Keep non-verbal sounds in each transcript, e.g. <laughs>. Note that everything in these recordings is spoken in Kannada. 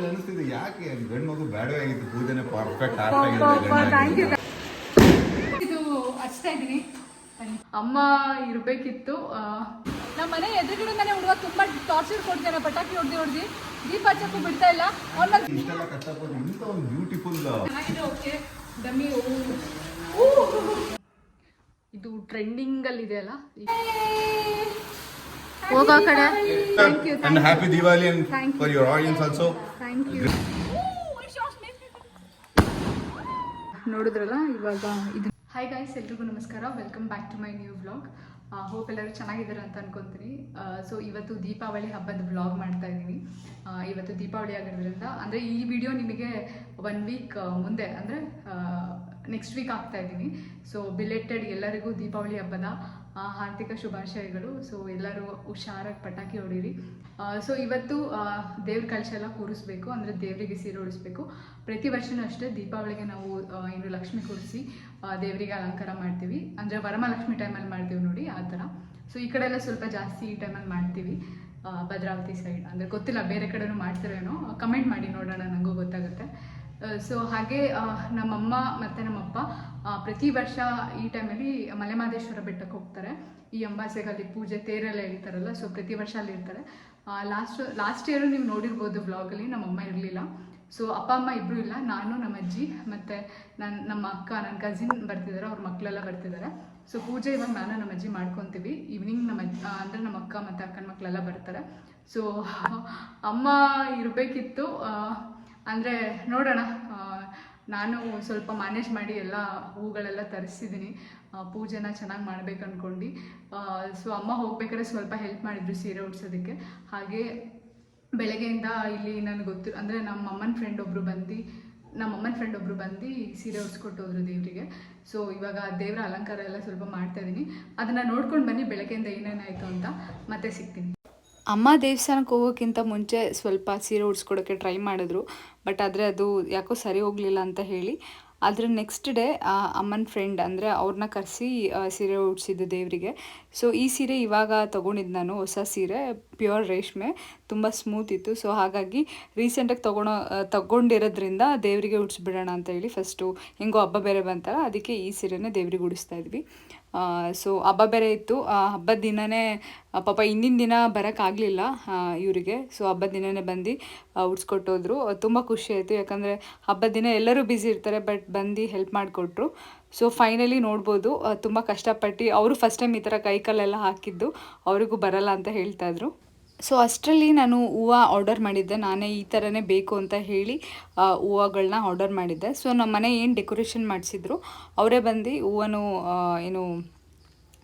ಆಮೇಲೆ ಅನಿಸ್ತಿದೆ ಯಾಕೆ ಗಂಡು ಮಗು ಬೇಡವೇ ಆಗಿತ್ತು? ಪೂಜೆನೆ ಪರ್ಫೆಕ್ಟ್ ಥ್ಯಾಂಕ್ ಇದು ಹಚ್ತಾ ಇದ್ದೀನಿ. ಅಮ್ಮ ಇರಬೇಕಿತ್ತು ನಮ್ಮ ಮನೆ ಎದುರುಗಡೆ ಮನೆ ಹುಡುಗ ತುಂಬಾ ಟಾರ್ಚರ್ ಕೊಡ್ತೇನೆ ಪಟಾಕಿ ಹೊಡೆದು ಹೊಡೆದು ದೀಪ ಹಚ್ಚಕ್ಕೂ ಬಿಡ್ತಾ ಇಲ್ಲ. ಅವ್ನ ಇಷ್ಟೆಲ್ಲ ಕಷ್ಟಪಟ್ಟು ಇಂಥ ಒಂದು ಬ್ಯೂಟಿಫುಲ್ ಚೆನ್ನಾಗಿದೆ ಓಕೆ ಡಮ್ಮಿ ಇದು ಟ್ರೆಂಡಿಂಗ್ ಅಲ್ಲಿ? ಇದೆ ಅಲ್ಲ ಹೋಗೋ ಕಡೆ. Thank you and happy Diwali and. For your audience also thank you ನೋಡಿದ್ರಲ್ಲ ಇವಾಗ ಇದು. ಹಾಯ್ ಗಾಯ್ಸ್ ಎಲ್ರಿಗೂ ನಮಸ್ಕಾರ. Welcome back to my new blog hope ಎಲ್ಲರೂ ಚೆನ್ನಾಗಿದ್ದಾರೆ ಅಂತ ಅನ್ಕೊಂತೀನಿ. ಸೊ ಇವತ್ತು ದೀಪಾವಳಿ ಹಬ್ಬದ ಬ್ಲಾಗ್ ಮಾಡ್ತಾ ಇದ್ದೀನಿ. ಇವತ್ತು ದೀಪಾವಳಿ ಆಗಿರೋದ್ರಿಂದ ಅಂದರೆ ಈ ವಿಡಿಯೋ ನಿಮಗೆ ಒನ್ ವೀಕ್ ಮುಂದೆ ಅಂದರೆ ನೆಕ್ಸ್ಟ್ ವೀಕ್ ಆಗ್ತಾ ಇದ್ದೀನಿ. ಸೊ ಬಿಲೆಟೆಡ್ ಎಲ್ಲರಿಗೂ ದೀಪಾವಳಿ ಹಬ್ಬದ ಹಾರ್ದಿಕ ಶುಭಾಶಯಗಳು. ಸೊ ಎಲ್ಲರೂ ಹುಷಾರಾಗಿ ಪಟಾಕಿ ಹೊಡೀರಿ. ಸೊ ಇವತ್ತು ದೇವ್ರ ಕಳಶ ಎಲ್ಲ ಕೂರಿಸ್ಬೇಕು. ಅಂದರೆ ದೇವರಿಗೆ ಸೀರೆ ಉಡಿಸ್ಬೇಕು. ಪ್ರತಿ ವರ್ಷನೂ ಅಷ್ಟೇ ದೀಪಾವಳಿಗೆ ನಾವು ಏನು ಲಕ್ಷ್ಮಿ ಕೂರಿಸಿ ದೇವರಿಗೆ ಅಲಂಕಾರ ಮಾಡ್ತೀವಿ. ಅಂದರೆ ವರಮಹಾಲಕ್ಷ್ಮಿ ಟೈಮಲ್ಲಿ ಮಾಡ್ತೀವಿ ನೋಡಿ, ಆ ಥರ. ಸೊ ಈ ಕಡೆ ಎಲ್ಲ ಸ್ವಲ್ಪ ಜಾಸ್ತಿ ಈ ಟೈಮಲ್ಲಿ ಮಾಡ್ತೀವಿ ಭದ್ರಾವತಿ ಸೈಡ್. ಅಂದರೆ ಗೊತ್ತಿಲ್ಲ, ಬೇರೆ ಕಡೆನೂ ಏನೋ ಕಮೆಂಟ್ ಮಾಡಿ ನೋಡೋಣ ನನಗೂ ಗೊತ್ತಾಗುತ್ತೆ. ಸೊ ಹಾಗೆ ಆ, ನಮ್ಮಮ್ಮ ಮತ್ತು ನಮ್ಮಪ್ಪ ಪ್ರತಿ ವರ್ಷ ಈ ಟೈಮಲ್ಲಿ ಮಲೆಮಹದೇಶ್ವರ ಬೆಟ್ಟಕ್ಕೆ ಹೋಗ್ತಾರೆ. ಈ ಅಂಬಾಸೆಗಲ್ಲಿ ಪೂಜೆ ತೇರೆಲ್ಲ ಇರ್ತಾರಲ್ಲ ಸೊ ಪ್ರತಿ ವರ್ಷ ಅಲ್ಲಿ ಇರ್ತಾರೆ. ಲಾಸ್ಟ್ ಲಾಸ್ಟ್ ಇಯರು ನೀವು ನೋಡಿರ್ಬೋದು ವ್ಲಾಗಲ್ಲಿ ನಮ್ಮಮ್ಮ ಇರಲಿಲ್ಲ. ಸೊ ಅಪ್ಪ ಅಮ್ಮ ಇಬ್ಬರು ಇಲ್ಲ. ನಾನು ನಮ್ಮ ಅಜ್ಜಿ ಮತ್ತು ನನ್ನ ನಮ್ಮ ಅಕ್ಕ ನನ್ನ ಕಸಿನ್ ಬರ್ತಿದ್ದಾರೆ ಅವ್ರ ಮಕ್ಕಳೆಲ್ಲ ಬರ್ತಿದ್ದಾರೆ ಸೊ ಪೂಜೆ ಇವಾಗ ನಾನು ನಮ್ಮ ಅಜ್ಜಿ ಮಾಡ್ಕೊತೀವಿ. ಈವ್ನಿಂಗ್ ನಮ್ಮ ಅಜ್ಜಿ ಅಂದರೆ ನಮ್ಮ ಅಕ್ಕ ಮತ್ತು ಅಕ್ಕನ ಮಕ್ಕಳೆಲ್ಲ ಬರ್ತಾರೆ. ಸೊ ಅಮ್ಮ ಇರಬೇಕಿತ್ತು. ಅಂದರೆ ನೋಡೋಣ ನಾನು ಸ್ವಲ್ಪ ಮ್ಯಾನೇಜ್ ಮಾಡಿ ಎಲ್ಲ ಹೂಗಳೆಲ್ಲ ತರಿಸಿದ್ದೀನಿ. ಪೂಜೆನ ಚೆನ್ನಾಗಿ ಮಾಡ್ಬೇಕು ಅಂದ್ಕೊಂಡು ಸೊ ಅಮ್ಮ ಹೋಗ್ಬೇಕಾದ್ರೆ ಸ್ವಲ್ಪ ಹೆಲ್ಪ್ ಮಾಡಿದ್ರು ಸೀರೆ ಉಡ್ಸೋದಕ್ಕೆ. ಹಾಗೆ ಬೆಳಗ್ಗೆಯಿಂದ ಇಲ್ಲಿ ನನಗೆ ಗೊತ್ತು, ಅಂದರೆ ನಮ್ಮ ಅಮ್ಮನ ಫ್ರೆಂಡ್ ಒಬ್ಬರು ಬಂದು ನಮ್ಮ ಅಮ್ಮನ ಫ್ರೆಂಡ್ ಒಬ್ಬರು ಬಂದು ಸೀರೆ ಉಡ್ಸ್ಕೊಟ್ಟು ಹೋದ್ರು ದೇವರಿಗೆ. ಸೊ ಇವಾಗ ದೇವರ ಅಲಂಕಾರ ಎಲ್ಲ ಸ್ವಲ್ಪ ಮಾಡ್ತಾ ಇದ್ದೀನಿ ಅದನ್ನು ನೋಡ್ಕೊಂಡು ಬನ್ನಿ, ಬೆಳಗ್ಗೆಯಿಂದ ಏನೇನಾಯಿತು ಅಂತ. ಮತ್ತೆ ಸಿಗ್ತೀನಿ. ಅಮ್ಮ ದೇವಸ್ಥಾನಕ್ಕೆ ಹೋಗೋಕ್ಕಿಂತ ಮುಂಚೆ ಸ್ವಲ್ಪ ಸೀರೆ ಉಡ್ಸ್ಕೊಡೋಕ್ಕೆ ಟ್ರೈ ಮಾಡಿದ್ರು, ಬಟ್ ಆದರೆ ಅದು ಯಾಕೋ ಸರಿ ಹೋಗಲಿಲ್ಲ ಅಂತ ಹೇಳಿ. ಆದರೆ ನೆಕ್ಸ್ಟ್ ಡೇ ಅಮ್ಮನ ಫ್ರೆಂಡ್ ಅಂದರೆ ಅವ್ರನ್ನ ಕರೆಸಿ ಸೀರೆ ಉಡ್ಸಿದ್ದು ದೇವರಿಗೆ. ಸೊ ಈ ಸೀರೆ ಇವಾಗ ತೊಗೊಂಡಿದ್ದು ನಾನು, ಹೊಸ ಸೀರೆ. ಪ್ಯೂರ್ ರೇಷ್ಮೆ, ತುಂಬ ಸ್ಮೂತ್ ಇತ್ತು. ಸೊ ಹಾಗಾಗಿ ರೀಸೆಂಟಾಗಿ ತೊಗೊಳೋ ತಗೊಂಡಿರೋದ್ರಿಂದ ದೇವರಿಗೆ ಉಡ್ಸ್ಬಿಡೋಣ ಅಂತ ಹೇಳಿ ಫಸ್ಟು ಹೆಂಗೋ ಹಬ್ಬ ಬೇರೆ ಬಂತಲ್ಲ, ಅದಕ್ಕೆ ಈ ಸೀರೆನೇ ದೇವರಿಗೆ ಉಡಿಸ್ತಾ ಇದ್ವಿ. ಸೊ ಹಬ್ಬ ಬೇರೆ ಇತ್ತು. ಹಬ್ಬದ ದಿನವೇ ಪಾಪ ಹಿಂದಿನ ದಿನ ಬರೋಕ್ಕಾಗಲಿಲ್ಲ ಇವರಿಗೆ. ಸೊ ಹಬ್ಬದ ದಿನವೇ ಬಂದು ಉಡ್ಸ್ಕೊಟ್ಟೋದ್ರು. ತುಂಬ ಖುಷಿ ಆಯಿತು. ಯಾಕಂದರೆ ಹಬ್ಬದ ದಿನ ಎಲ್ಲರೂ ಬ್ಯುಸಿ ಇರ್ತಾರೆ ಬಟ್ ಬಂದು ಹೆಲ್ಪ್ ಮಾಡಿಕೊಟ್ರು. ಸೊ ಫೈನಲಿ ನೋಡ್ಬೋದು. ತುಂಬ ಕಷ್ಟಪಟ್ಟು, ಅವರು ಫಸ್ಟ್ ಟೈಮ್ ಈ ಥರ ಕೈ ಕಾಲೆಲ್ಲ ಹಾಕಿದ್ದು, ಅವರಿಗೂ ಬರಲ್ಲ ಅಂತ ಹೇಳ್ತಾ ಇದ್ರು. ಸೊ ಅಷ್ಟರಲ್ಲಿ ನಾನು ಹೂವು ಆರ್ಡರ್ ಮಾಡಿದ್ದೆ. ನಾನೇ ಈ ಥರನೇ ಬೇಕು ಅಂತ ಹೇಳಿ ಹೂವುಗಳನ್ನ ಆರ್ಡರ್ ಮಾಡಿದ್ದೆ. ಸೊ ನಮ್ಮ ಮನೆ ಏನು ಡೆಕೋರೇಷನ್ ಮಾಡಿಸಿದ್ರು, ಅವರೇ ಬಂದು ಹೂವನ್ನು ಏನು,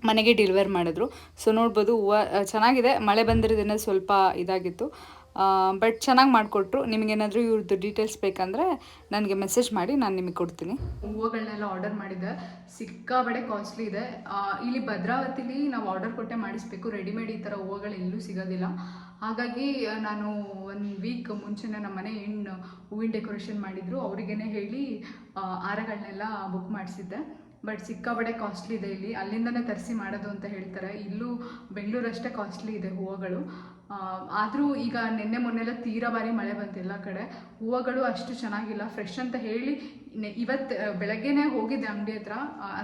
ಮನೆಗೆ ಡೆಲಿವರ್ ಮಾಡಿದ್ರು. ಸೊ ನೋಡ್ಬೋದು ಹೂವು ಚೆನ್ನಾಗಿದೆ. ಮಳೆ ಬಂದಿರೋದನ್ನ ಸ್ವಲ್ಪ ಇದಾಗಿತ್ತು. ಬಟ್ ಚೆನ್ನಾಗಿ ಮಾಡಿಕೊಟ್ರು. ನಿಮಗೇನಾದರೂ ಇವ್ರದ್ದು ಡೀಟೇಲ್ಸ್ ಬೇಕಂದರೆ ನನಗೆ ಮೆಸೇಜ್ ಮಾಡಿ, ನಾನು ನಿಮಗೆ ಕೊಡ್ತೀನಿ. ಹೂವುಗಳನ್ನೆಲ್ಲ ಆರ್ಡರ್ ಮಾಡಿದ್ದೆ. ಸಿಕ್ಕಾಬಡೆ ಕಾಸ್ಟ್ಲಿ ಇದೆ. ಇಲ್ಲಿ ಭದ್ರಾವತಿಲಿ ನಾವು ಆರ್ಡರ್ ಕೊಟ್ಟೆ ಮಾಡಿಸ್ಬೇಕು. ರೆಡಿಮೇಡ್ ಈ ಥರ ಹೂವುಗಳು ಎಲ್ಲೂ ಸಿಗೋದಿಲ್ಲ. ಹಾಗಾಗಿ ನಾನು ಒಂದು ವೀಕ್ ಮುಂಚೆನೇ ನಮ್ಮ ಮನೆ ಹೆಣ್ಣು ಹೂವಿನ ಡೆಕೋರೇಷನ್ ಮಾಡಿದ್ರು. ಅವರಿಗೇನೆ ಹೇಳಿ ಹಾರಗಳನ್ನೆಲ್ಲ ಬುಕ್ ಮಾಡಿಸಿದ್ದೆ. ಬಟ್ ಸಿಕ್ಕಾಬಡೆ ಕಾಸ್ಟ್ಲಿ ಇದೆ ಇಲ್ಲಿ. ಅಲ್ಲಿಂದನೇ ತರಿಸಿ ಮಾಡೋದು ಅಂತ ಹೇಳ್ತಾರೆ. ಇಲ್ಲೂ ಬೆಂಗಳೂರಷ್ಟೇ ಕಾಸ್ಟ್ಲಿ ಇದೆ ಹೂವುಗಳು. ಆದರೂ ಈಗ ನಿನ್ನೆ ಮೊನ್ನೆಲ್ಲ ತೀರಾ ಬಾರಿ ಮಳೆ ಬಂತು ಎಲ್ಲ ಕಡೆ. ಹೂವುಗಳು ಅಷ್ಟು ಚೆನ್ನಾಗಿಲ್ಲ. ಫ್ರೆಶ್ ಅಂತ ಹೇಳಿ ಇವತ್ತು ಬೆಳಗ್ಗೆನೇ ಹೋಗಿದ್ದೆ ಅಂಗಡಿ ಹತ್ರ.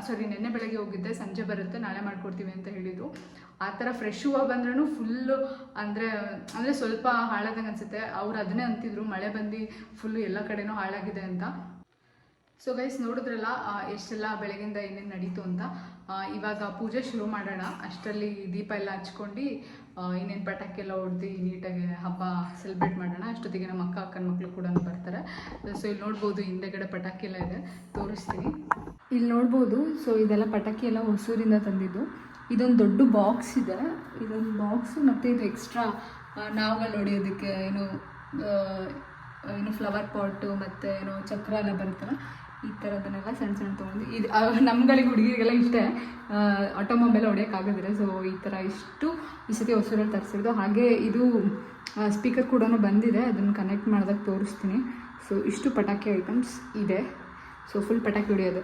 ಸಾರಿ ನಿನ್ನೆ ಬೆಳಗ್ಗೆ ಹೋಗಿದ್ದೆ. ಸಂಜೆ ಬರುತ್ತೆ, ನಾಳೆ ಮಾಡ್ಕೊಡ್ತೀವಿ ಅಂತ ಹೇಳಿದರು. ಆ ಥರ ಫ್ರೆಶ್ ಹೂವು ಬಂದ್ರೂ ಫುಲ್ಲು ಅಂದರೆ ಅಂದರೆ ಸ್ವಲ್ಪ ಹಾಳಾದಂಗೆ ಅನಿಸುತ್ತೆ. ಅವ್ರು ಅದನ್ನೇ ಅಂತಿದ್ರು. ಮಳೆ ಬಂದು ಫುಲ್ಲು ಎಲ್ಲ ಕಡೆಯೂ ಹಾಳಾಗಿದೆ ಅಂತ. ಸೊ ಗೈಸ್ ನೋಡಿದ್ರಲ್ಲ ಎಷ್ಟೆಲ್ಲ ಬೆಳಗಿಂದ ಏನೇನು ನಡೀತು ಅಂತ. ಇವಾಗ ಪೂಜೆ ಶುರು ಮಾಡೋಣ. ಅಷ್ಟರಲ್ಲಿ ದೀಪ ಎಲ್ಲ ಹಚ್ಕೊಂಡು ಇನ್ನೇನು ಪಟಾಕಿ ಎಲ್ಲ ಹೊಡೆದು ನೀಟಾಗಿ ಹಬ್ಬ ಸೆಲೆಬ್ರೇಟ್ ಮಾಡೋಣ. ಅಷ್ಟೊತ್ತಿಗೆ ನಮ್ಮ ಅಕ್ಕ, ಅಕ್ಕನ ಮಕ್ಕಳು ಕೂಡ ಬರ್ತಾರೆ. ಸೊ ಇಲ್ಲಿ ನೋಡ್ಬೋದು ಹಿಂದೆಗಡೆ ಪಟಾಕಿ ಎಲ್ಲ ಇದೆ. ತೋರಿಸ್ತೀನಿ. ಇಲ್ಲಿ ನೋಡ್ಬೋದು ಸೊ ಇದೆಲ್ಲ ಪಟಾಕಿ ಎಲ್ಲ ಹೊಸೂರಿಂದ ತಂದಿದ್ದು. ಇದೊಂದು ದೊಡ್ಡ ಬಾಕ್ಸ್ ಇದೆ. ಇದೊಂದು ಬಾಕ್ಸ್ ಮತ್ತು ಇದು ಎಕ್ಸ್ಟ್ರಾ ನಾವುಗಳು ಹೊಡೆಯೋದಕ್ಕೆ ಏನು ಏನು ಫ್ಲವರ್ ಪಾಟು ಮತ್ತು ಏನೋ ಚಕ್ರ ಎಲ್ಲ ಬರುತ್ತಲ್ಲ ಈ ಥರದನ್ನೆಲ್ಲ ಸಣ್ಣ ಸಣ್ಣ ತೊಗೊಂಡು ಇದು ನಮ್ಗಳಿಗೆ ಹುಡುಗಿರಿಗೆಲ್ಲ ಇಷ್ಟ. ಆಟೋಮೊಬೈಲ್ ಹೊಡೆಯೋಕ್ಕಾಗೋದಿಲ್ಲ ಸೊ ಈ ಥರ ಇಷ್ಟು ಈ ಸತಿ ಹೊಸೂರಲ್ಲಿ ತರಿಸಿರೋದು. ಹಾಗೆ ಇದು ಸ್ಪೀಕರ್ ಕೂಡ ಬಂದಿದೆ ಅದನ್ನು ಕನೆಕ್ಟ್ ಮಾಡಿದಾಗ ತೋರಿಸ್ತೀನಿ. ಸೊ ಇಷ್ಟು ಪಟಾಕಿ ಐಟಮ್ಸ್ ಇದೆ. ಸೊ ಫುಲ್ ಪಟಾಕಿ ಹೊಡಿಯೋದು.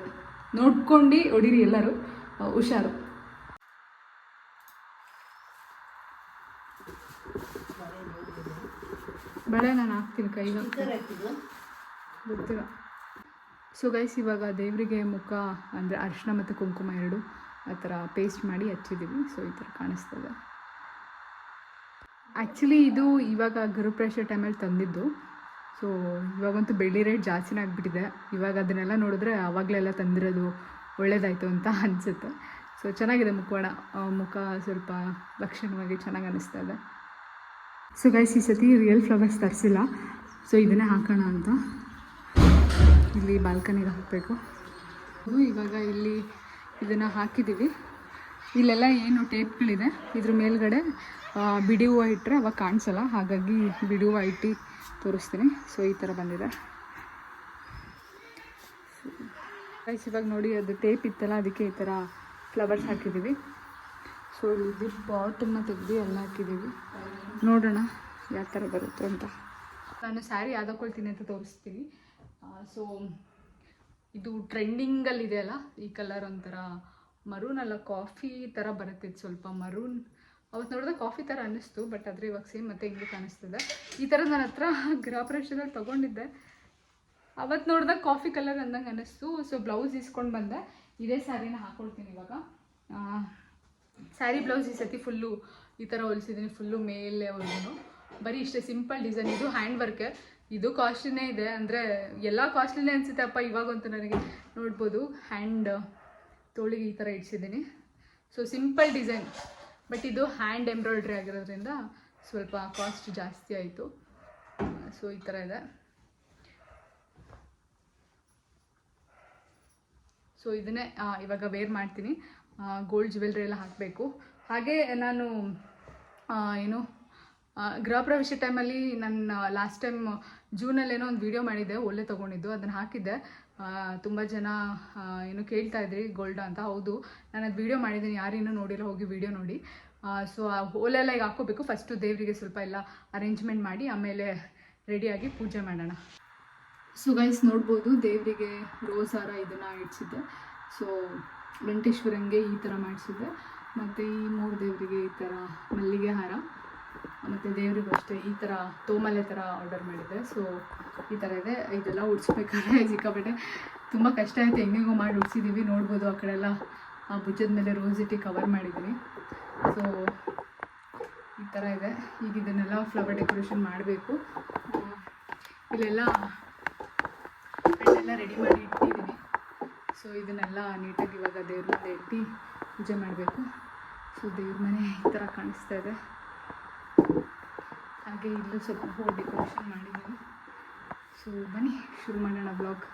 ನೋಡ್ಕೊಂಡು ಹೊಡೀರಿ ಎಲ್ಲರೂ. ಹುಷಾರು. ಬಳೆ ನಾನು ಹಾಕ್ತೀನಿ ಕೈಗೆ. ಗೊತ್ತಿಲ್ಲ. ಸೊ ಗೈಸ್ ಇವಾಗ ದೇವರಿಗೆ ಮುಖ ಅಂದರೆ ಅರಿಶಿನ ಮತ್ತು ಕುಂಕುಮ ಎರಡು ಆ ಥರ ಪೇಸ್ಟ್ ಮಾಡಿ ಹಚ್ಚಿದ್ದೀವಿ. ಸೊ ಈ ಥರ ಕಾಣಿಸ್ತದೆ. ಆ್ಯಕ್ಚುಲಿ ಇದು ಇವಾಗ ಗೃಹಪ್ರವೇಶ ಟೈಮಲ್ಲಿ ತಂದಿದ್ದು. ಸೊ ಇವಾಗಂತೂ ಬೆಳ್ಳಿ ರೇಟ್ ಜಾಸ್ತಿನೇ ಆಗಿಬಿಟ್ಟಿದೆ. ಇವಾಗ ಅದನ್ನೆಲ್ಲ ನೋಡಿದ್ರೆ ಆವಾಗಲೆಲ್ಲ ತಂದಿರೋದು ಒಳ್ಳೇದಾಯಿತು ಅಂತ <laughs> ಅನಿಸುತ್ತೆ. ಸೊ ಚೆನ್ನಾಗಿದೆ ಮುಖವಾಡ ಮುಖ ಸ್ವಲ್ಪ ಲಕ್ಷಣವಾಗಿ ಚೆನ್ನಾಗಿ ಅನ್ನಿಸ್ತಾ ಇದೆ. ಸೊ ಗೈಸ್ ಈ ಸತಿ ರಿಯಲ್ ಫ್ಲವರ್ಸ್ ತರಿಸಿಲ್ಲ. ಸೊ ಇದನ್ನೇ ಹಾಕೋಣ ಅಂತ. ಇಲ್ಲಿ ಬಾಲ್ಕನಿಗೆ ಹಾಕಬೇಕು ಇವಾಗ ಇಲ್ಲಿ ಇದನ್ನು ಹಾಕಿದ್ದೀವಿ. ಇಲ್ಲೆಲ್ಲ ಏನು ಟೇಪ್ಗಳಿದೆ. ಇದ್ರ ಮೇಲ್ಗಡೆ ಬಿಡಿ ಹೂವು ಇಟ್ಟರೆ ಅವಾಗ ಕಾಣಿಸಲ್ಲ. ಹಾಗಾಗಿ ಬಿಡಿ ಹೂವು ಇಟ್ಟು ತೋರಿಸ್ತೀನಿ. ಸೊ ಈ ಥರ ಬಂದಿದೆ. ಪ್ರೈಸ್ ಇವಾಗ ನೋಡಿ, ಅದು ಟೇಪ್ ಇತ್ತಲ್ಲ, ಅದಕ್ಕೆ ಈ ಥರ ಫ್ಲವರ್ಸ್ ಹಾಕಿದ್ದೀವಿ. ಸೊ ಇಲ್ಲಿ ಬಾಟನ್ನ ತೆಗೆದು ಎಲ್ಲ ಹಾಕಿದ್ದೀವಿ. ನೋಡೋಣ, ಯಾವ ಥರ ಬರುತ್ತೋ ಅಂತ. ನಾನು ಸ್ಯಾರಿ ಯಾವ್ದಕ್ಕೊಳ್ತೀನಿ ಅಂತ ತೋರಿಸ್ತೀನಿ. ಸೊ ಇದು ಟ್ರೆಂಡಿಂಗಲ್ಲಿದೆ ಅಲ್ಲ? ಈ ಕಲರ್ ಒಂಥರ ಮರೂನ್ ಅಲ್ಲ ಕಾಫಿ ಥರ ಬರುತ್ತೆ ಇದು ಸ್ವಲ್ಪ ಮರೂನ್ ಅವತ್ತು ನೋಡಿದ್ರೆ ಕಾಫಿ ಥರ ಅನ್ನಿಸ್ತು ಬಟ್ ಆದರೆ ಇವಾಗ ಸೇಮ್ ಮತ್ತೆ ಹಿಂಗೆ ಕಾಣಿಸ್ತದೆ. ಈ ಥರ ನನ್ನ ಹತ್ರ <laughs> ಗೃಹಪ್ರವೇಶದಲ್ಲಿ ತೊಗೊಂಡಿದ್ದೆ. ಅವತ್ತು ನೋಡಿದಾಗ ಕಾಫಿ ಕಲರ್ ಅಂದಂಗೆ ಅನ್ನಿಸ್ತು. ಸೊ ಬ್ಲೌಸ್ ಇಸ್ಕೊಂಡು ಬಂದೆ. ಇದೇ ಸ್ಯಾರಿನ ಹಾಕ್ಕೊಳ್ತೀನಿ ಇವಾಗ. ಸ್ಯಾರಿ ಬ್ಲೌಸ್ ಈ ಸತಿ ಫುಲ್ಲು ಈ ಥರ ಹೊಲಿಸಿದ್ದೀನಿ ಫುಲ್ಲು ಮೇಲೆ ಹೊಲಿದು ಬರೀ ಇಷ್ಟೇ ಸಿಂಪಲ್ ಡಿಸೈನ್ ಇದು ಹ್ಯಾಂಡ್ ವರ್ಕ್ ಇದು ಕಾಸ್ಟ್ಲಿನೇ ಇದೆ, ಅಂದರೆ ಎಲ್ಲ ಕಾಸ್ಟ್ಲಿನೇ ಅನಿಸುತ್ತೆ ಅಪ್ಪ ಇವಾಗಂತೂ ನನಗೆ. ನೋಡ್ಬೋದು ಹ್ಯಾಂಡ್ ತೋಳಿಗೆ ಈ ಥರ ಇಡ್ಸಿದ್ದೀನಿ. ಸೊ ಸಿಂಪಲ್ ಡಿಸೈನ್ ಬಟ್ ಇದು ಹ್ಯಾಂಡ್ ಎಂಬ್ರಾಯ್ಡ್ರಿ ಆಗಿರೋದ್ರಿಂದ ಸ್ವಲ್ಪ ಕಾಸ್ಟ್ ಜಾಸ್ತಿ ಆಯಿತು. ಸೊ ಈ ಥರ ಇದೆ. ಸೊ ಇದನ್ನೇ ಇವಾಗ ವೇರ್ ಮಾಡ್ತೀನಿ. ಗೋಲ್ಡ್ ಜ್ಯುವೆಲ್ರಿ ಎಲ್ಲ ಹಾಕಬೇಕು. ಹಾಗೆ ನಾನು ಏನು ಗೃಹ ಪ್ರವೇಶ ಟೈಮಲ್ಲಿ ನನ್ನ ಲಾಸ್ಟ್ ಟೈಮ್ ಜೂನಲ್ಲೇನೋ ಒಂದು ವಿಡಿಯೋ ಮಾಡಿದ್ದೆ, ಒಳ್ಳೆ ತೊಗೊಂಡಿದ್ದು, ಅದನ್ನು ಹಾಕಿದ್ದೆ. ತುಂಬ ಜನ ಏನು ಕೇಳ್ತಾ ಇದ್ರಿ ಗೋಲ್ಡ್ ಅಂತ. ಹೌದು, ನಾನು ಅದು ವಿಡಿಯೋ ಮಾಡಿದ್ದೀನಿ ಯಾರೇನೂ ನೋಡಿಲ್ಲ, ಹೋಗಿ ವಿಡಿಯೋ ನೋಡಿ. ಸೊ ಆ ಓಲೆಲ್ಲ ಈಗ ಹಾಕೋಬೇಕು ಫಸ್ಟು ದೇವರಿಗೆ ಸ್ವಲ್ಪ ಎಲ್ಲ ಅರೇಂಜ್ಮೆಂಟ್ ಮಾಡಿ, ಆಮೇಲೆ ರೆಡಿಯಾಗಿ ಪೂಜೆ ಮಾಡೋಣ. ಸೊ ಗೈಸ್ ನೋಡ್ಬೋದು, ದೇವರಿಗೆ ರೋಸ್ ಹಾರ ಇದನ್ನು ಇಡ್ಸಿದ್ದೆ. ಸೊ ವೆಂಕಟೇಶ್ವರಂಗೆ ಈ ಥರ ಮಾಡಿಸಿದ್ದೆ. ಮತ್ತು ಈ ಮೂರು ದೇವರಿಗೆ ಈ ಥರ ಮಲ್ಲಿಗೆ ಹಾರ. ಮತ್ತು ದೇವರಿಗೂ ಅಷ್ಟೇ ಈ ಥರ ತೋಮಲೆ ಥರ ಆರ್ಡರ್ ಮಾಡಿದ್ದೆ. ಸೊ ಈ ಥರ ಇದೆ. ಇದೆಲ್ಲ ಉಡ್ಸ್ಬೇಕಾದ್ರೆ <laughs> ಸಿಕ್ಕಾಪಟ್ಟೆ ತುಂಬ ಕಷ್ಟ ಆಯಿತು. ಹೆಂಗೆಗೋ ಮಾಡಿ ಉಡ್ಸಿದ್ದೀವಿ ನೋಡ್ಬೋದು ಆ ಕಡೆ ಎಲ್ಲ. ಆ ಭುಜದ ಮೇಲೆ ರೋಸ್ ಇಟ್ಟು ಕವರ್ ಮಾಡಿದ್ದೀನಿ ಸೊ ಈ ಥರ ಇದೆ. ಈಗ ಇದನ್ನೆಲ್ಲ ಫ್ಲವರ್ ಡೆಕೋರೇಷನ್ ಮಾಡಬೇಕು. ಇಲ್ಲೆಲ್ಲ ಹಣ್ಣೆಲ್ಲ ರೆಡಿ ಮಾಡಿ ಇಟ್ಟಿದ್ದೀನಿ ಸೊ ಇದನ್ನೆಲ್ಲ ನೀಟಾಗಿ ಇವಾಗ ದೇವ್ರ ಮುಂದೆ ಇಟ್ಟು ಪೂಜೆ ಮಾಡಬೇಕು. ಸೊ ದೇವ್ರ ಮನೆ ಈ ಥರ ಕಾಣಿಸ್ತಾ ಇದೆ. ಹಾಗೆ ಇಲ್ಲೂ ಸ್ವಲ್ಪ ಹೂ ಡೆಕೋರೇಷನ್ ಮಾಡಿದ್ದೀನಿ. ಸೊ ಬನ್ನಿ ಶುರು ಮಾಡೋಣ ಬ್ಲಾಗ್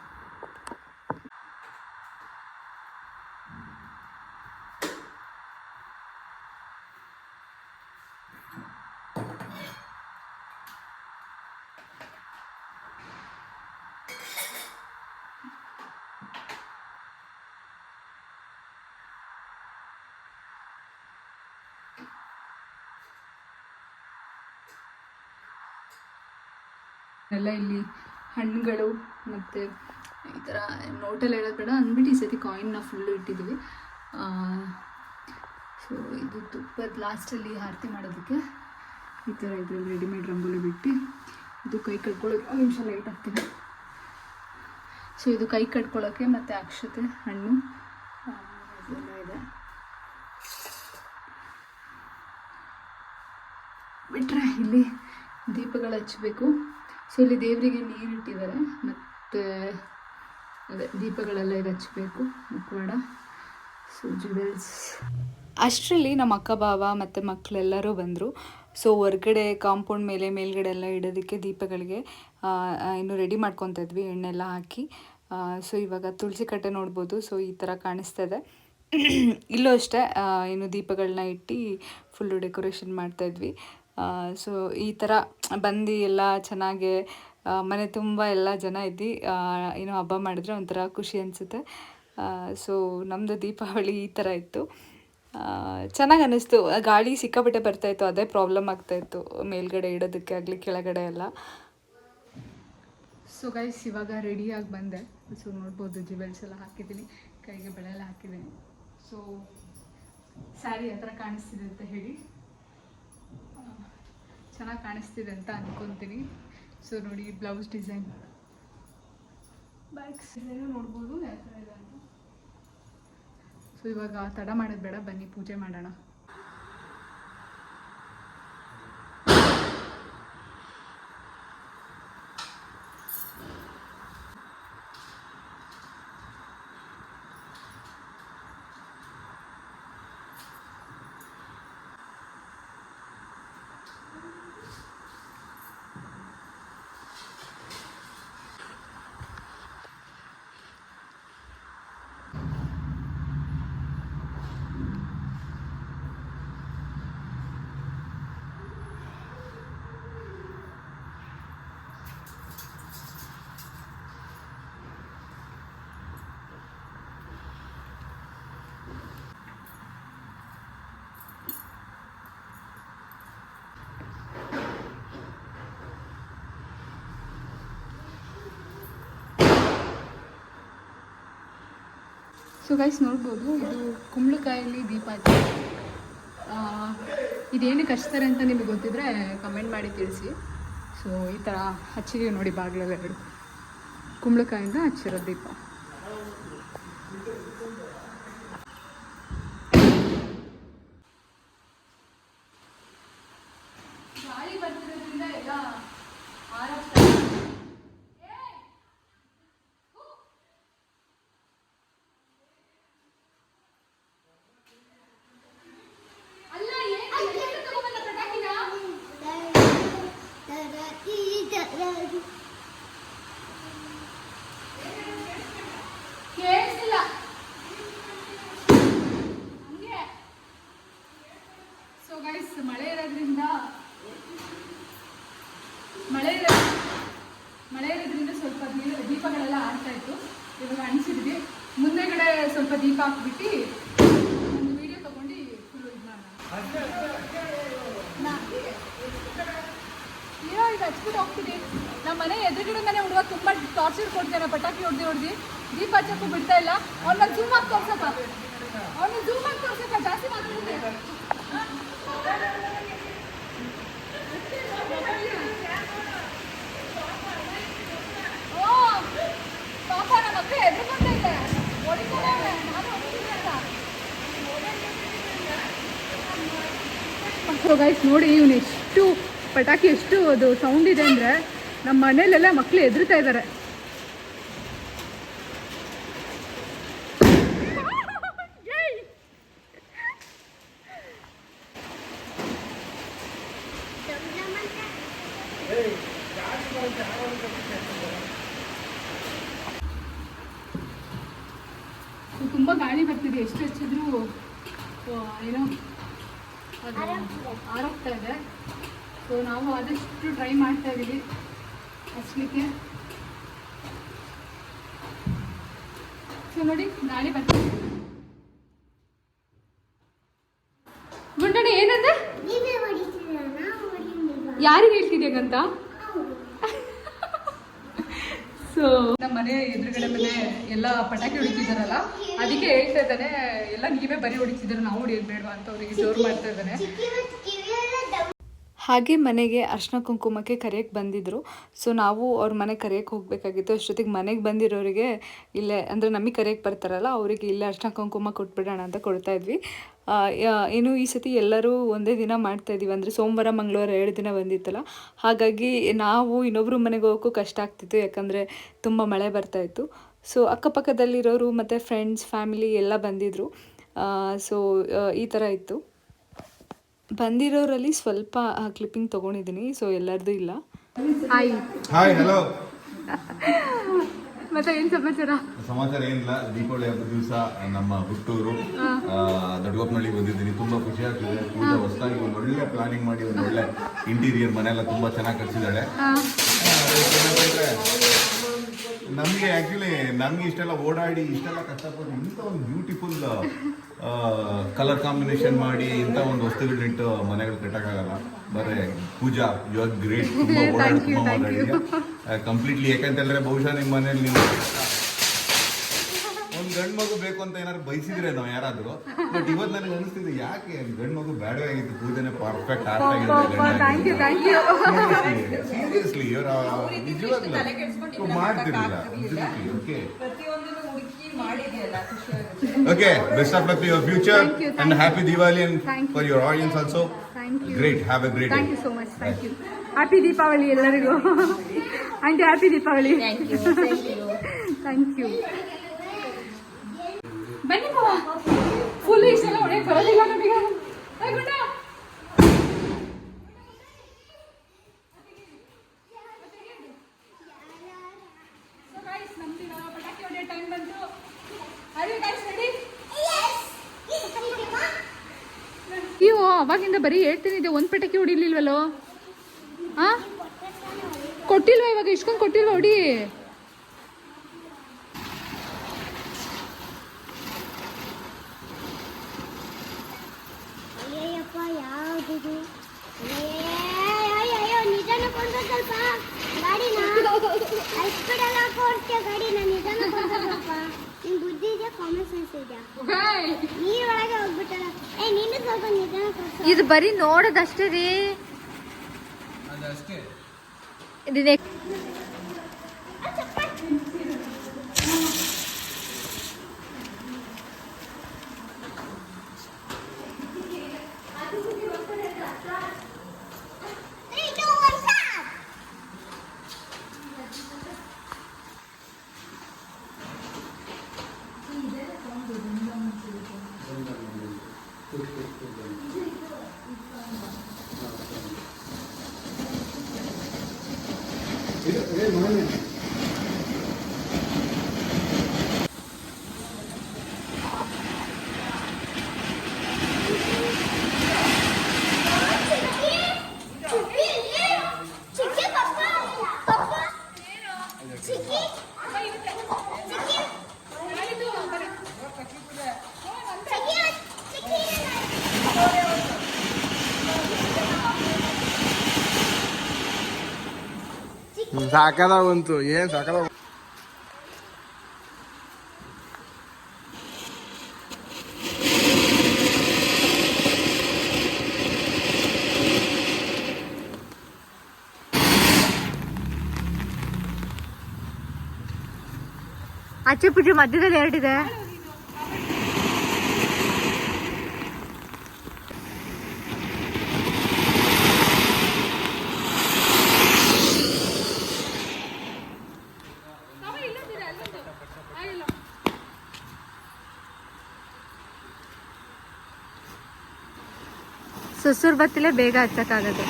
ಎಲ್ಲ ಇಲ್ಲಿ ಹಣ್ಣುಗಳು ಮತ್ತು ಈ ಥರ ನೋಟಲ್ಲಿ ಹೇಳೋದು ಬೇಡ ಅಂದ್ಬಿಟ್ಟು ಈ ಸತಿ ಕಾಯಿನ್ನ ಫುಲ್ಲು ಇಟ್ಟಿದ್ದೀವಿ. ಸೊ ಇದು ತುಪ್ಪದ ಲಾಸ್ಟಲ್ಲಿ ಆರತಿ ಮಾಡೋದಕ್ಕೆ ಈ ಥರ ಇದರಲ್ಲಿ ರೆಡಿಮೇಡ್ ರಂಗೋಲಿ ಬಿಟ್ಟು ಇದು ಕೈ ಕಟ್ಕೊಳ್ಳೋಕೆ ಒಂದು ನಿಮಿಷ ಲೈಟ್ ಹಾಕ್ತೀನಿ ಸೊ ಇದು ಕೈ ಕಟ್ಕೊಳ್ಳೋಕ್ಕೆ ಮತ್ತು ಅಕ್ಷತೆ ಹಣ್ಣು ಇದೆಲ್ಲ ಇದೆ. ಬಿಟ್ಟರೆ ಇಲ್ಲಿ ದೀಪಗಳು ಹಚ್ಚಬೇಕು ಸೊ ಇಲ್ಲಿ ದೇವರಿಗೆ ನೀರು ಇಟ್ಟಿದ್ದಾರೆ ಮತ್ತು, ಅದೇ ದೀಪಗಳೆಲ್ಲ ಇದು ಹಚ್ಚಬೇಕು ಮುಖವಾಡ. ಸೊ ಜುವೆಲ್ಸ್ ಅಷ್ಟರಲ್ಲಿ ನಮ್ಮ ಅಕ್ಕ ಬಾವ ಮತ್ತು ಮಕ್ಕಳೆಲ್ಲರೂ ಬಂದರು. ಸೊ ಹೊರ್ಗಡೆ ಕಾಂಪೌಂಡ್ ಮೇಲೆ ಮೇಲ್ಗಡೆ ಎಲ್ಲ ಇಡೋದಕ್ಕೆ ದೀಪಗಳಿಗೆ ಇನ್ನು ರೆಡಿ ಮಾಡ್ಕೊತಾ ಇದ್ವಿ ಎಣ್ಣೆಲ್ಲ ಹಾಕಿ. ಸೊ ಇವಾಗ ತುಳಸಿ ಕಟ್ಟೆ ನೋಡ್ಬೋದು. ಸೊ ಈ ಥರ ಕಾಣಿಸ್ತಾ ಇದೆ. ಇಲ್ಲೂ ಅಷ್ಟೇ ಇನ್ನು ದೀಪಗಳನ್ನ ಇಟ್ಟು ಫುಲ್ಲು ಡೆಕೋರೇಷನ್ ಮಾಡ್ತಾಯಿದ್ವಿ ಸೊ ಈ ಥರ ಬಂದು ಎಲ್ಲ ಚೆನ್ನಾಗಿ ಮನೆ ತುಂಬ ಎಲ್ಲ ಜನ ಇದ್ದು ಏನೋ ಹಬ್ಬ ಮಾಡಿದ್ರೆ ಒಂಥರ ಖುಷಿ ಅನಿಸುತ್ತೆ. ಸೊ ನಮ್ಮದು ದೀಪಾವಳಿ ಈ ಥರ ಇತ್ತು. ಚೆನ್ನಾಗಿ ಅನ್ನಿಸ್ತು ಗಾಳಿ ಸಿಕ್ಕಾಪಟ್ಟೆ ಬರ್ತಾಯಿತ್ತು ಅದೇ ಪ್ರಾಬ್ಲಮ್ ಆಗ್ತಾಯಿತ್ತು ಮೇಲ್ಗಡೆ ಇಡೋದಕ್ಕೆ ಆಗಲಿ, ಕೆಳಗಡೆ ಎಲ್ಲ. ಸೊ ಗೈಸ್ ಇವಾಗ ರೆಡಿಯಾಗಿ ಬಂದೆ. ಸೊ ನೋಡ್ಬೋದು ಜ್ಯುವೆಲ್ಸ್ ಎಲ್ಲ ಹಾಕಿದ್ದೀನಿ, ಕೈಗೆ ಬೆಳೆಲ್ಲ ಹಾಕಿದ್ದೀನಿ. ಸೊ ಸ್ಯಾರಿ ಆ ಕಾಣಿಸ್ತಿದೆ ಅಂತ ಹೇಳಿ. ಚೆನ್ನಾಗಿ ಕಾಣಿಸ್ತಿದೆ ಅಂತ ಅನ್ಕೊತೀನಿ. ಸೊ ನೋಡಿ ಬ್ಲೌಸ್ ಡಿಸೈನ್ ಬ್ಯಾಕ್ ಡಿಸೈನು ನೋಡ್ಬೋದು ಯಾವ ಥರ ಇದೆ ಅಂತ. ಸೊ ಇವಾಗ ತಡ ಮಾಡೋದು ಬೇಡ ಬನ್ನಿ ಪೂಜೆ ಮಾಡೋಣ. ಸೊ ಗೈಸ್ ನೋಡ್ಬೋದು ಇದು ಕುಂಬಳಕಾಯಲ್ಲಿ ದೀಪ ಹಚ್ಚಿ. ಆ, ಇದೇನಕ್ಕೆ ಹಚ್ತಾರೆ ಅಂತ ನಿಮಗೆ ಗೊತ್ತಿದ್ರೆ ಕಮೆಂಟ್ ಮಾಡಿ ತಿಳಿಸಿ. ಸೊ ಈ ಥರ ಹಚ್ಚಿದೀವಿ ನೋಡಿ ಬಾಗಿಲೆಲ್ಲ ಎರಡು ಕುಂಬಳಕಾಯಿಂದ ಹಚ್ಚಿರೋ ದೀಪ ಗಾಳಿ ಬರ್ತಿರೋದ್ರಿಂದ ಎಲ್ಲ ಆರಾಗ್ತಾ ಇದೆ. ಅಲ್ಲ ಏನು ತಗೊಂಬಂದ ಪಟಾಕಿನ ಕೇಳಿಸಿಲ್ಲ ಹಂಗೆ ಸೊ ಗೈಸ್ ಮಳೆ ಇರೋದ್ರಿಂದ ಮಳೆ ಇರೋ ಮಳೆ ಇರೋದ್ರಿಂದ ಸ್ವಲ್ಪ ದೀ- ದೀಪಗಳೆಲ್ಲ ಆಡ್ತಾ ಇತ್ತು ಇವಾಗ ಅಣಿಸಿದ್ವಿ ಮುಂದೆಗಡೆ ಸ್ವಲ್ಪ ದೀಪ ಹಾಕ್ಬಿಟ್ಟು ಒಂದು ವಿಡಿಯೋ ತಗೊಂಡು ಫುಲ್ ಇದು ಮಾಡೋಣ ಏನೋ ಈಗ ಹಚ್ಬಿಟ್ಟು ಹೋಗ್ತೀನಿ ನಮ್ಮ ಮನೆ ಎದುರುಗಡೆ ಮನೆ ಹುಡುಗ ತುಂಬ ಟಾರ್ಚರ್ ಕೊಡ್ತಾನೆ ಪಟಾಕಿ ಹೊಡೆದು ಹೊಡೆದು ಹಚ್ಚಕ್ಕೂ ಬಿಡ್ತಾ ಇಲ್ಲ. ಜೂಮ್ ಆಗಿ ತೋರ್ಸಪ್ಪ. ಜೂಮ್ ಆಗಿ ತೋರ್ಸಪ್ಪ. ಜಾಸ್ತಿ ಗೈಸ್ ನೋಡಿ ಇವನು ಎಷ್ಟು, ಪಟಾಕಿ ಎಷ್ಟು ಅದು ಸೌಂಡ್ ಇದೆ ಅಂದರೆ ನಮ್ಮ ಮನೇಲೆಲ್ಲ ಮಕ್ಕಳು ಎದುರ್ತಾ ಇದ್ದಾರೆ ತುಂಬ ಗಾಳಿ ಬರ್ತಿದೆ. ಎಷ್ಟು ಹಚ್ಚಿದ್ರು ಏನೋ ಅದು ಆರೋಗ್ತಾ ಇದೆ. ಸೊ ನಾವು ಆದಷ್ಟು ಟ್ರೈ ಮಾಡ್ತಾ ಇದ್ದೀವಿ ಹಚ್ಲಿಕ್ಕೆ. ಸೊ ನೋಡಿ ಗಾಳಿ ಬರ್ತಿದೆ. ಗುಂಡಣ್ಣ ಏನಂದೆ? ಯಾರಿಗೆ ಹೇಳ್ತಿದ್ಯಾಗಂತ ಸೊ ನಮ್ಮ ಮನೆ ಎದುರುಗಡೆ ಮೇಲೆ ಎಲ್ಲ ಪಟಾಕಿ ಹೊಡಿತಿದಾರಲ್ಲ ಅದಕ್ಕೆ ಹೇಳ್ತಾ ಇದ್ದಾನೆ, ಎಲ್ಲ ನೀವೇ ಬರೀ ಹೊಡಿತಿದ್ರು ನಾವು ಹೊಡಿಯೋದು ಬೇಡವಾ ಅಂತ ಅವ್ರಿಗೆ ಜೋರು ಮಾಡ್ತಾ ಇದ್ದಾನೆ. ಹಾಗೆ ಮನೆಗೆ ಅರ್ಶಿನ ಕುಂಕುಮಕ್ಕೆ ಕರೆಯಕ್ಕೆ ಬಂದಿದ್ದರು ಸೊ ನಾವು ಅವ್ರ ಮನೆಗೆ ಕರೆಯಕ್ಕೆ ಹೋಗಬೇಕಾಗಿತ್ತು. ಅಷ್ಟೊತ್ತಿಗೆ ಮನೆಗೆ ಬಂದಿರೋರಿಗೆ ಇಲ್ಲೇ, ಅಂದರೆ ನಮಗೆ ಕರೆಯಕ್ಕೆ ಬರ್ತಾರಲ್ಲ, ಅವರಿಗೆ ಇಲ್ಲೇ ಅರ್ಶಿನ ಕುಂಕುಮ ಕೊಟ್ಬಿಡೋಣ ಅಂತ ಕೊಡ್ತಾ ಇದ್ವಿ. ಏನು ಈ ಸತಿ ಎಲ್ಲರೂ ಒಂದೇ ದಿನ ಮಾಡ್ತಾ ಇದ್ದೀವಿ ಅಂದರೆ ಸೋಮವಾರ, ಮಂಗಳವಾರ ಎರಡು ದಿನ ಬಂದಿತ್ತಲ್ಲ. ಹಾಗಾಗಿ ನಾವು ಇನ್ನೊಬ್ರು ಮನೆಗೆ ಹೋಗೋಕ್ಕೂ ಕಷ್ಟ ಆಗ್ತಿತ್ತು. ಯಾಕಂದರೆ ತುಂಬ ಮಳೆ ಬರ್ತಾ ಇತ್ತು. ಸೊ ಅಕ್ಕಪಕ್ಕದಲ್ಲಿರೋರು ಮತ್ತು ಫ್ರೆಂಡ್ಸ್ ಫ್ಯಾಮಿಲಿ ಎಲ್ಲ ಬಂದಿದ್ದರು ಸೊ ಈ ಥರ ಇತ್ತು. ಬಂದಿರೋರಲ್ಲಿ ಸ್ವಲ್ಪ ಕ್ಲಿಪ್ಪಿಂಗ್ ತಗೊಂಡಿದ್ದೀನಿ ಸೊ ಎಲ್ಲರದ್ದು ಇಲ್ಲ. ಹಾಯ್ ಹಾಯ್ ಹಲೋ ಮತ್ತೆ ಏನು ಸಮಾಚಾರ? ಸಮಾಚಾರ ಏನಿಲ್ಲ ದೀಪಾವಳಿ ಹಬ್ಬದ ದಿವಸ ನಮ್ಮ ಹುಟ್ಟೂರು ದೊಡ್ಡಗೊಪ್ಪನಹಳ್ಳಿ ಬಂದಿದ್ದೀನಿ. ತುಂಬಾ ಖುಷಿ ಆಗ್ತಿದೆ. ಪೂಜಾ ಹೊಸದಾಗಿ ಒಂದು ಒಳ್ಳೆ ಪ್ಲಾನಿಂಗ್ ಮಾಡಿ ಒಂದು ಒಳ್ಳೆ ಇಂಟೀರಿಯರ್ ಮನೆಯೆಲ್ಲ ತುಂಬಾ ಚೆನ್ನಾಗಿ ಕಟ್ಸಿದ್ದಾಳೆ ನಮಗೆ ಆಕ್ಚುಲಿ ನಮ್ಗೆ ಇಷ್ಟೆಲ್ಲ ಓಡಾಡಿ ಇಷ್ಟೆಲ್ಲ ಕಷ್ಟಪಟ್ಟು ಇಂಥ ಒಂದು ಬ್ಯೂಟಿಫುಲ್ ಕಲರ್ ಕಾಂಬಿನೇಷನ್ ಮಾಡಿ ಇಂಥ ಒಂದು ವಸ್ತುಗಳನ್ನಿಟ್ಟು ಮನೆಗಳು ಕಟ್ಟಕ್ಕಾಗಲ್ಲ. ಬರೇ ಪೂಜಾ ಯು ಆರ್ ಗ್ರೇಟ್ ತುಂಬಾ <laughs> ಕಂಪ್ಲೀಟ್ಲಿ ಯಾಕಂತಂದ್ರೆ ಬಹುಶಃ ನಿಮ್ಮ ಮನೇಲಿ ನೀವು ಗಂಡ್ ಮಗು ಬೇಕು ಅಂತ ಏನಾದ್ರು ಬಯಸಿದ್ರೆ ನಾವು ಯಾರಾದ್ರೂ. ಬಟ್ ಇವತ್ತು ನನಗೆ ಅನಿಸ್ತಿದೆ ಯಾಕೆ ಗಂಡ್ ಮಗು ಬೇಡವೇ ಆಗಿತ್ತು? ಪೂಜೆನೆ perfect thank you thank you seriously ಇವ್ರ ನಿಜವಾಗ್ಲೂ. ಮಾಡ್ತಿರ್ಲಿಲ್ಲ okay okay best of luck to your future and happy Diwali and for your audience also. Great have a great thank you so much thank you happy Deepavali ಎಲ್ಲರಿಗೂ. Aunty happy Deepavali thank you ಬನ್ನಿ ಫುಲ್ ಇಷ್ಟೆಲ್ಲ ಹೊಡೆಯಕ್ಕೆ ಬರೋದಿಲ್ಲ ನಮಗೆ. ಅವಾಗಿಂದ ಬರೀ ಹೇಳ್ತೀನಿ, ಇದೆ ಒಂದು ಪಟಾಕಿ ಹೊಡಿಲಿಲ್ವಲ್ಲೋ? ಆ? ಕೊಟ್ಟಿಲ್ವಾ ಇವಾಗ? ಇಷ್ಟೊಂದು ಕೊಟ್ಟಿಲ್ವಾ? ಹೊಡಿ. ಇದು ಬರೀ ನೋಡೋದಷ್ಟೇ ರೀ. ಇದು ಸಾಕದಾವಂತು ಏನ್ ಸಾಕದ ಅಚ್ಚೆ ಪೂಜೆ ಮಧ್ಯದಲ್ಲಿ ಎರಡಿದೆ. ಸುಸುರ್ ಬತ್ತಿಲೆ ಬೇಗ ಹಚ್ಚಕ್ಕಾಗದು.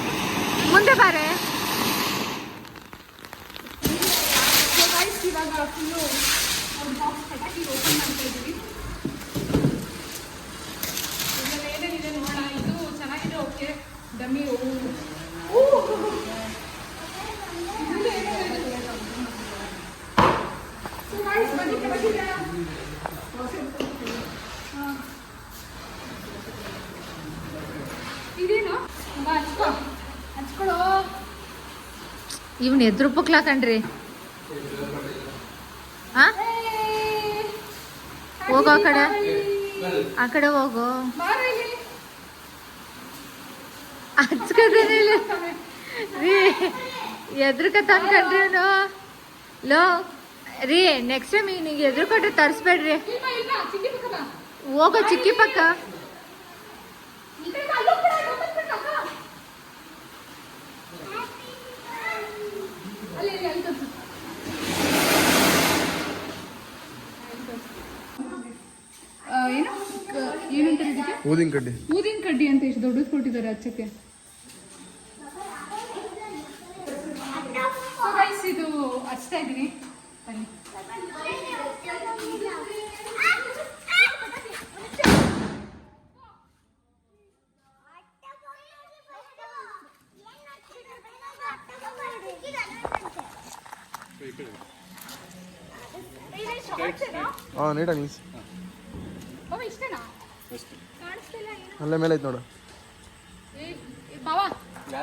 ಮುಂದೆ ಬಾರೆ. ನೋಡೋಣ. ಇದು ಚೆನ್ನಾಗಿದೆ ಓಕೆ ಡಮ್ಮಿ ಇವ್ನ ಎದ್ರು ಪುಕ್ಲಾ ಕಣ್ರಿ ಆ ಹೋಗೋ ಆ ಕಡೆ ಆ ಕಡೆ ಹೋಗು ಹಚ್ಕದೇನಿಲ್ಲ ರೀ ಎದ್ರಕ ತಂದ್ಕಂಡ್ರಿ ಅವನು ಲೋ ರೀ ನೆಕ್ಸ್ಟ್ ಟೈಮ್ ಈಗ ಎದುರು ಕೊಟ್ಟು ತರಿಸ್ಬೇಡ್ರಿ ಹೋಗೋ ಚಿಕ್ಕಿ ಪಕ್ಕ ಊದಿನ ಕಡ್ಡಿ. ಊದಿನ ಕಡ್ಡಿ ಅಂತ ಎಷ್ಟು ದೊಡ್ಡದು ಕೊಟ್ಟಿದ್ದಾರೆ ಹಚ್ಚಕ್ಕೆ So guys, ಇದು ಹಚ್ತಾ ಇದ್ದೀನಿ. ಬನ್ನಿ. ಹಾ ನೀಟಾಗಿ ನಿಲ್ಸಿ. ಬಾವ ಇಷ್ಟೇನಾ? ಕಾಣಿಸ್ತಿಲ್ಲ ಏನು ಅಲ್ಲೇ ಮೇಲೆ ಐತೆ ನೋಡು.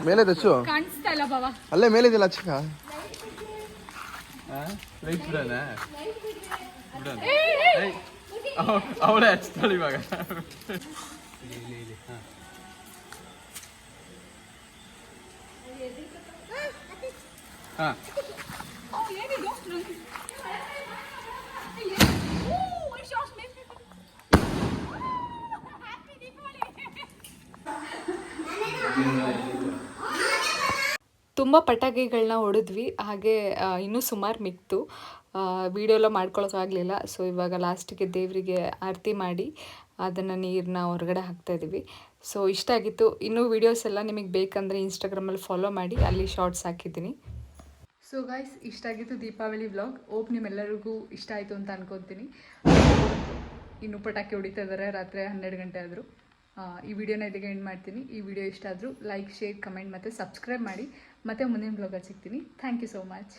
ಮೇಲೆ ಹಚ್ಚು. ಕಾಣಿಸ್ತಾ ಇಲ್ಲ ಬಾವ. ಅಲ್ಲೇ ಮೇಲೆ ಇದೆಯಲ್ಲ ಹಚ್ಚಕ ಅವಳೇ ಹಚ್ತಾಳೆ ಇವಾಗ. ಹಾ. ತುಂಬ ಪಟಾಕಿಗಳನ್ನ ಹೊಡೆದ್ವಿ. ಹಾಗೆ ಇನ್ನೂ ಸುಮಾರು ಮಿಕ್ತು ವೀಡಿಯೋ ಎಲ್ಲ ಮಾಡ್ಕೊಳಕ್ಕಾಗಲಿಲ್ಲ ಸೊ ಇವಾಗ ಲಾಸ್ಟಿಗೆ ದೇವರಿಗೆ ಆರತಿ ಮಾಡಿ, ಅದನ್ನು ನೀರನ್ನ ಹೊರಗಡೆ ಹಾಕ್ತಾ ಇದ್ದೀವಿ ಸೊ ಇಷ್ಟ ಆಗಿತ್ತು. ಇನ್ನೂ ವೀಡಿಯೋಸ್ ಎಲ್ಲ ನಿಮಗೆ ಬೇಕಂದರೆ ಇನ್ಸ್ಟಾಗ್ರಾಮಲ್ಲಿ ಫಾಲೋ ಮಾಡಿ, ಅಲ್ಲಿ ಶಾರ್ಟ್ಸ್ ಹಾಕಿದ್ದೀನಿ. ಸೊ ಗಾಯ್ಸ್ ಇಷ್ಟ ಆಗಿತ್ತು ದೀಪಾವಳಿ ವ್ಲಾಗ್ ಓಪ್ ನಿಮ್ಮೆಲ್ಲರಿಗೂ ಇಷ್ಟ ಆಯಿತು ಅಂತ ಅನ್ಕೊತೀನಿ. ಇನ್ನು ಪಟಾಕಿ ಹೊಡಿತಾ ಇದ್ದಾರೆ ರಾತ್ರಿ ಹನ್ನೆರಡು ಗಂಟೆ ಆದರೂ. ಈ ವಿಡಿಯೋನ ಇಲ್ಲಿಗೆ ಎಂಡ್ ಮಾಡ್ತೀನಿ. ಈ ವಿಡಿಯೋ ಇಷ್ಟ ಆದರೂ ಲೈಕ್ ಶೇರ್ ಕಮೆಂಟ್ ಮತ್ತು ಸಬ್ಸ್ಕ್ರೈಬ್ ಮಾಡಿ. ಮತ್ತೆ ಮುಂದಿನ ಬ್ಲಾಗಲ್ಲಿ ಸಿಗ್ತೀನಿ. Thank you so much